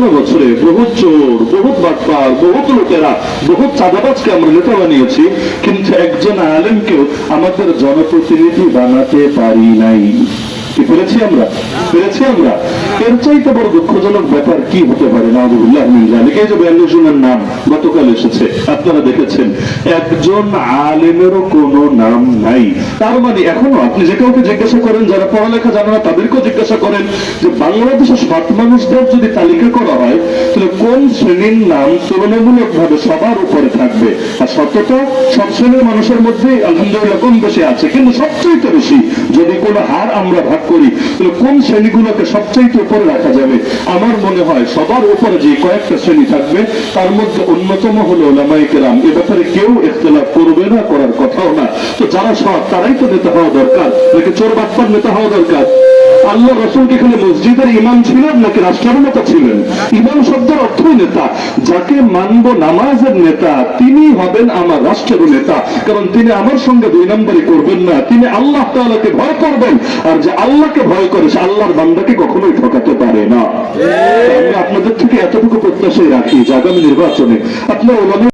চুয়ান্ন বছরে বহু চোর, বহুত বাটপার বহু লোকেরা বহুত চাঁদাবাজকে আমরা নেতা বানিয়েছি, কিন্তু একজন আলেমকেও আমাদের জনপ্রতিনিধি বানাতে পারি নাই। কি পেরেছি আমরা? পেরেছি আমরা? এর চাইতে বড় দুঃখজনক ব্যাপার কি হতে পারে? যে নাম গতকাল এসেছে, আপনারা দেখেছেন, একজন আলেমেরও কোনো নাম নাই। তার মানে এখনও আপনি যে কাউকে জিজ্ঞাসা করেন, যারা পড়ালেখা জানে না, তাদেরকেও জিজ্ঞাসা করেন যে সৎ মানুষদের যদি তালিকা করা হয়, তাহলে কোন শ্রেণির নাম তুলনামূলক ভাবে সবার উপরে থাকবে? আর সত্যতা সব শ্রেণির মানুষের মধ্যে আলহামদুলিল্লাহ কম বেশি আছে, কিন্তু সবচেয়ে বেশি যদি কোনো হার আমরা ভাগ করি, তাহলে কোন শ্রেণীগুলোকে সবচেয়ে উপরে রাখা যাবে? আমার মনে হয় সবার উপরে যে কয়েকটা শ্রেণি থাকবে, তার মধ্যে অন্যতম হলো ওলামাই কেরাম। এ ব্যাপারে কেউ ইখতলাফ করবে না, করার কথাও না। তো যারা সব তারাই তো নেতা হওয়া দরকার, নাকি চোর বাটপার নেতা হওয়া দরকার? আল্লাহ রসুল কি এখানে মসজিদের ইমাম ছিলেন নাকি রাষ্ট্রের নেতা ছিলেন? ইমাম শব্দের অর্থই নেতা। যাকে মানব নামাজের নেতা, তিনি হবেন আমার রাষ্ট্রের নেতা। কারণ তিনি আমার সঙ্গে দুই নম্বরই করবেন না। তিনি আল্লাহ তাআলাকে ভয় করবেন। আর যে আল্লাহকে ভয় করে, সে আল্লাহর বান্দাকে কখনোই ঠকাতে পারে না। আমি আপনাদের থেকে এতটুকু প্রত্যাশাই রাখি যে আগামী নির্বাচনে আপনার